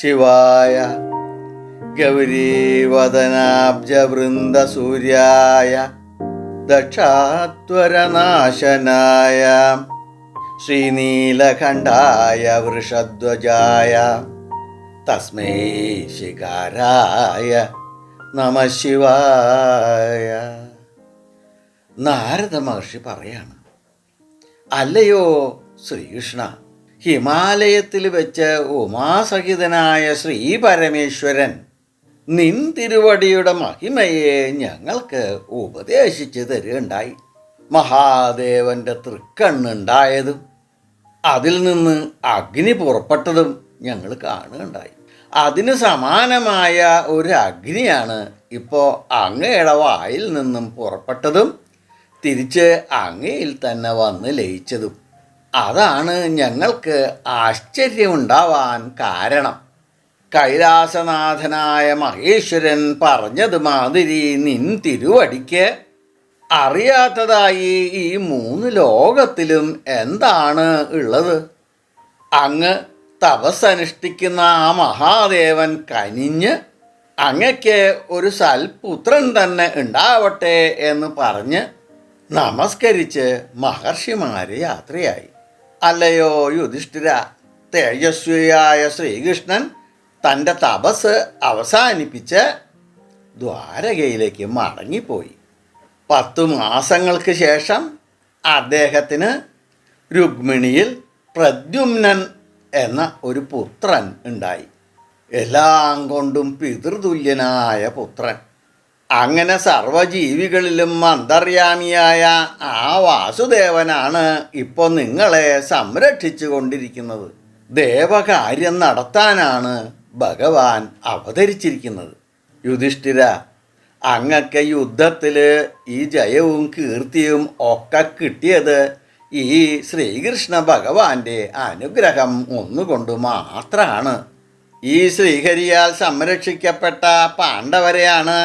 ശിവായ ഗൗരീവദനാബ്ജവൃന്ദസൂര്യായ ദക്ഷാത്വരനാശനായ ശ്രീനീലകണ്ഠായ വൃഷധ്വജായ തസ്മൈ ശിഖാരായ നമ ശിവായ. നാരദ മഹർഷി പറയാണ് അല്ലയോ ശ്രീകൃഷ്ണ ഹിമാലയത്തിൽ വെച്ച് ഉമാസഹിതനായ ശ്രീ പരമേശ്വരൻ നിൻ തിരുവടിയുടെ മഹിമയെ ഞങ്ങൾക്ക് ഉപദേശിച്ചു തരുകയുണ്ടായി. മഹാദേവന്റെ തൃക്കണ്ണുണ്ടായതും അതിൽ നിന്ന് അഗ്നി പുറപ്പെട്ടതും ഞങ്ങൾ കാണുകയുണ്ടായി. അതിന് സമാനമായ ഒരു അഗ്നിയാണ് ഇപ്പോൾ അങ്ങയുടെ വായിൽ നിന്നും പുറപ്പെട്ടതും തിരിച്ച് അങ്ങയിൽ തന്നെ വന്ന് ലയിച്ചതും. അതാണ് ഞങ്ങൾക്ക് ആശ്ചര്യമുണ്ടാവാൻ കാരണം. കൈലാസനാഥനായ മഹേശ്വരൻ പറഞ്ഞത് മാതിരി നിൻ തിരുവടിക്ക് അറിയാത്തതായി ഈ മൂന്ന് ലോകത്തിലും എന്താണ് ഉള്ളത്? അങ്ങ് തപസ്സനുഷ്ഠിക്കുന്ന ആ മഹാദേവൻ കനിഞ്ഞ് അങ്ങയ്ക്ക് ഒരു സൽപുത്രൻ തന്നെ ഉണ്ടാവട്ടെ എന്ന് പറഞ്ഞ് നമസ്കരിച്ച് മഹർഷിമാരെ യാത്രയായി. അല്ലയോ യുധിഷ്ഠിര? തേജസ്വിയായ ശ്രീകൃഷ്ണൻ തന്റെ തപസ് അവസാനിപ്പിച്ച് ദ്വാരകയിലേക്ക് മടങ്ങിപ്പോയി. പത്തു മാസങ്ങൾക്ക് ശേഷം അദ്ദേഹത്തിന് രുക്മിണിയിൽ പ്രദ്യുമ്നൻ എന്ന ഒരു പുത്രൻ ഉണ്ടായി. എല്ലാം കൊണ്ടും പിതൃതുല്യനായ പുത്രൻ. അങ്ങനെ സർവജീവികളിലും അന്തർയാമിയായ ആ വാസുദേവനാണ് ഇപ്പോൾ നിങ്ങളെ സംരക്ഷിച്ചു കൊണ്ടിരിക്കുന്നത്. ദേവകാര്യം നടത്താനാണ് ഭഗവാൻ അവതരിച്ചിരിക്കുന്നത്. യുധിഷ്ഠിര അങ്ങക്ക് യുദ്ധത്തിൽ ഈ ജയവും കീർത്തിയും ഒക്കെ കിട്ടിയത് ഈ ശ്രീകൃഷ്ണ ഭഗവാന്റെ അനുഗ്രഹം ഒന്നുകൊണ്ട് മാത്രമാണ് ഈ ശ്രീഹരിയാൽ സംരക്ഷിക്കപ്പെട്ട പാണ്ഡവരെയാണ്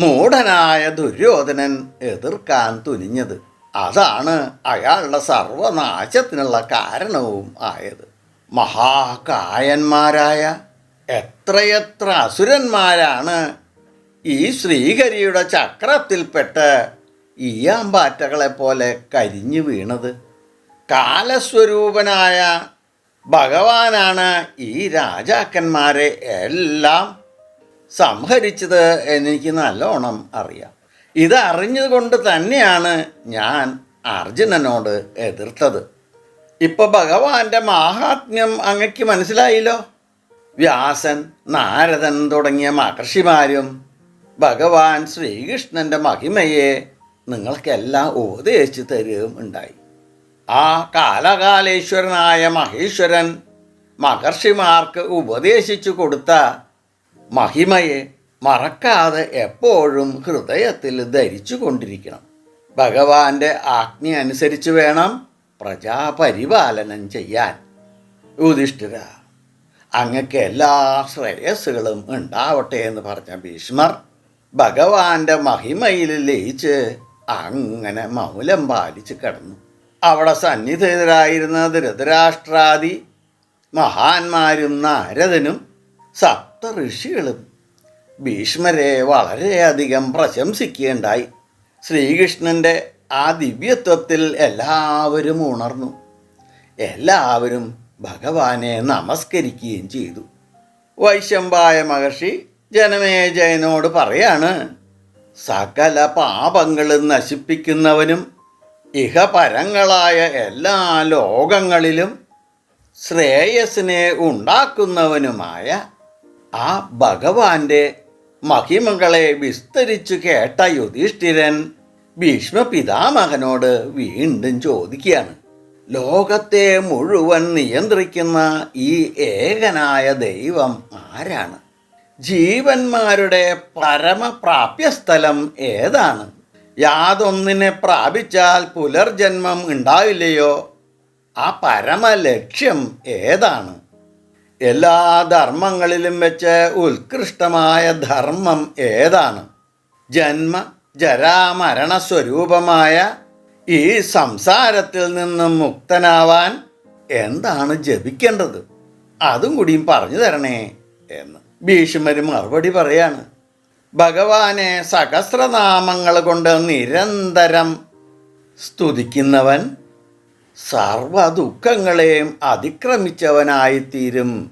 മൂഢനായ ദുര്യോധനൻ എതിർക്കാൻ തുനിഞ്ഞത്. അതാണ് അയാളുടെ സർവനാശത്തിനുള്ള കാരണവും ആയത്. മഹാകായന്മാരായ എത്രയെത്ര അസുരന്മാരാണ് ഈ ശ്രീഹരിയുടെ ചക്രത്തിൽപ്പെട്ട് ഈയാമ്പാറ്റകളെപ്പോലെ കരിഞ്ഞു വീണത്. കാലസ്വരൂപനായ ഭഗവാനാണ് ഈ രാജാക്കന്മാരെ എല്ലാം സംഹരിച്ചത് എനിക്ക് നല്ലോണം അറിയാം. ഇത് അറിഞ്ഞുകൊണ്ട് തന്നെയാണ് ഞാൻ അർജുനനോട് എതിർത്തത്. ഇപ്പൊ ഭഗവാന്റെ മാഹാത്മ്യം അങ്ങക്ക് മനസ്സിലായില്ലോ? വ്യാസൻ നാരദൻ തുടങ്ങിയ മഹർഷിമാരും ഭഗവാൻ ശ്രീകൃഷ്ണന്റെ മഹിമയെ നിങ്ങൾക്കെല്ലാം ഉപദേശിച്ചു തരുകയും ഉണ്ടായി. ആ കാലകാലേശ്വരനായ മഹേശ്വരൻ മഹർഷിമാർക്ക് ഉപദേശിച്ചു കൊടുത്ത മഹിമയെ മറക്കാതെ എപ്പോഴും ഹൃദയത്തിൽ ധരിച്ചു കൊണ്ടിരിക്കണം ഭഗവാന്റെ ആജ്ഞ അനുസരിച്ച് വേണം പ്രജാപരിപാലനം ചെയ്യാൻ. യുധിഷ്ഠിര അങ്ങക്ക് എല്ലാ ശ്രേയസ്സുകളും ഉണ്ടാവട്ടെ എന്ന് പറഞ്ഞ ഭീഷ്മർ ഭഗവാന്റെ മഹിമയിൽ ലയിച്ച് അങ്ങനെ മൗലം പാലിച്ച് കിടന്നു. അവിടെ സന്നിധിതരായിരുന്ന ധൃതരാഷ്ട്രാദി മഹാന്മാരും നാരദനും സപ്ത ഋഷികളും ഭീഷ്മരെ വളരെയധികം പ്രശംസിക്കുകയുണ്ടായി. ശ്രീകൃഷ്ണന്റെ ആ ദിവ്യത്വത്തിൽ എല്ലാവരും ഉണർന്നു. എല്ലാവരും ഭഗവാനെ നമസ്കരിക്കുകയും ചെയ്തു. വൈശമ്പായ മഹർഷി ജനമേജയനോട് പറയാണ് സകല പാപങ്ങളും നശിപ്പിക്കുന്നവനും ഇഹപരങ്ങളായ എല്ലാ ലോകങ്ങളിലും ശ്രേയസിനെ ഉണ്ടാക്കുന്നവനുമായ ആ ഭഗവാന്റെ മഹിമകളെ വിസ്തരിച്ചു കേട്ട യുധിഷ്ഠിരൻ ഭീഷ്മ പിതാമഹനോട് വീണ്ടും ചോദിക്കുകയാണ്. ലോകത്തെ മുഴുവൻ നിയന്ത്രിക്കുന്ന ഈ ഏകനായ ദൈവം ആരാണ്? ജീവന്മാരുടെ പരമപ്രാപ്യസ്ഥലം ഏതാണ്? യാതൊന്നിനെ പ്രാപിച്ചാൽ പുലർജന്മം ഉണ്ടാവില്ലയോ? ആ പരമലക്ഷ്യം ഏതാണ്? എല്ലാ ധർമ്മങ്ങളിലും വെച്ച് ഉത്കൃഷ്ടമായ ധർമ്മം ഏതാണ്? ജന്മ ജരാമരണ സ്വരൂപമായ ഈ സംസാരത്തിൽ നിന്നും മുക്തനാവാൻ എന്താണ് ജപിക്കേണ്ടത്? അതും കൂടിയും പറഞ്ഞു തരണേ എന്ന്. ഭീഷ്മർ മറുപടി പറയാണ് ഭഗവാനെ സഹസ്രനാമങ്ങൾ കൊണ്ട് നിരന്തരം സ്തുതിക്കുന്നവൻ സർവ ദുഃഖങ്ങളെയും അതിക്രമിച്ചവനായിത്തീരും.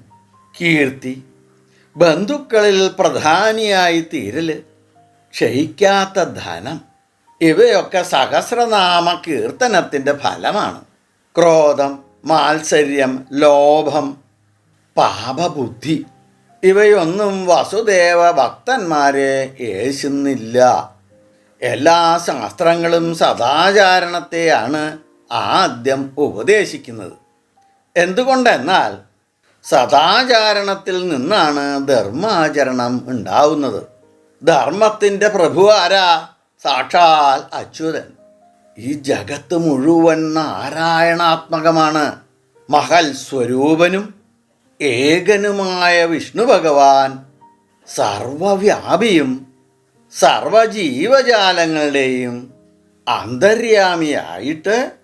കീർത്തി ബന്ധുക്കളിൽ പ്രധാനിയായി തീരൽ ക്ഷയിക്കാത്ത ധനം ഇവയൊക്കെ സഹസ്രനാമ കീർത്തനത്തിന്റെ ഫലമാണ്. ക്രോധം മാത്സര്യം ലോഭം പാപബുദ്ധി ഇവയൊന്നും വസുദേവ ഭക്തന്മാരെ ഏശുന്നില്ല. എല്ലാ ശാസ്ത്രങ്ങളും സദാചാരണത്തെയാണ് ആദ്യം ഉപദേശിക്കുന്നത്. എന്തുകൊണ്ടെന്നാൽ സദാചാരണത്തിൽ നിന്നാണ് ധർമാചരണം ഉണ്ടാവുന്നത്. ധർമ്മത്തിന്റെ പ്രഭു ആരാ? സാക്ഷാൽ അച്യുതൻ. ഈ ജഗത്ത് മുഴുവൻ നാരായണാത്മകമാണ്. മഹൽ സ്വരൂപനും ഏകനുമായ വിഷ്ണു ഭഗവാൻ സർവവ്യാപിയും സർവജീവജാലങ്ങളുടെയും അന്തര്യാമിയായിട്ട്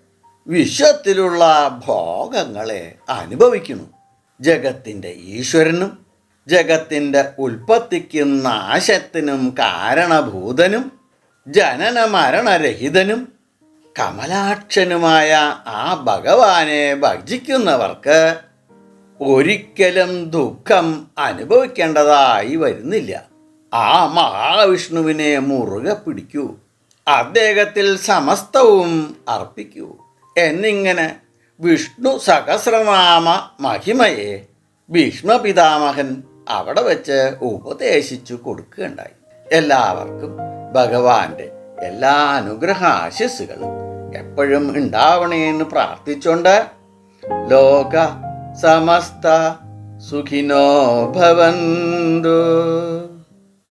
വിശ്വത്തിലുള്ള ഭോഗങ്ങളെ അനുഭവിക്കുന്നു. ജഗത്തിന്റെ ഈശ്വരനും ജഗത്തിന്റെ ഉൽപ്പത്തിക്കും നാശത്തിനും കാരണഭൂതനും ജനന മരണരഹിതനും കമലാക്ഷനുമായ ആ ഭഗവാനെ ഭജിക്കുന്നവർക്ക് ഒരിക്കലും ദുഃഖം അനുഭവിക്കേണ്ടതായി വരുന്നില്ല. ആ മഹാവിഷ്ണുവിനെ മുറുകെ പിടിക്കൂ. അദ്ദേഹത്തിൽ സമസ്തവും അർപ്പിക്കൂ. എന്നിങ്ങനെ വിഷ്ണു സഹസ്രനാമ മഹിമയെ ഭീഷ്മപിതാമഹൻ അവിടെ വെച്ച് ഉപദേശിച്ചു കൊടുക്കുകയുണ്ടായി. എല്ലാവർക്കും ഭഗവാന്റെ എല്ലാ അനുഗ്രഹ ആശസ്സുകളും എപ്പോഴും ഉണ്ടാവണേന്ന് പ്രാർത്ഥിച്ചുകൊണ്ട് ലോക സമസ്ത സുഖിനോ ഭവന്തു.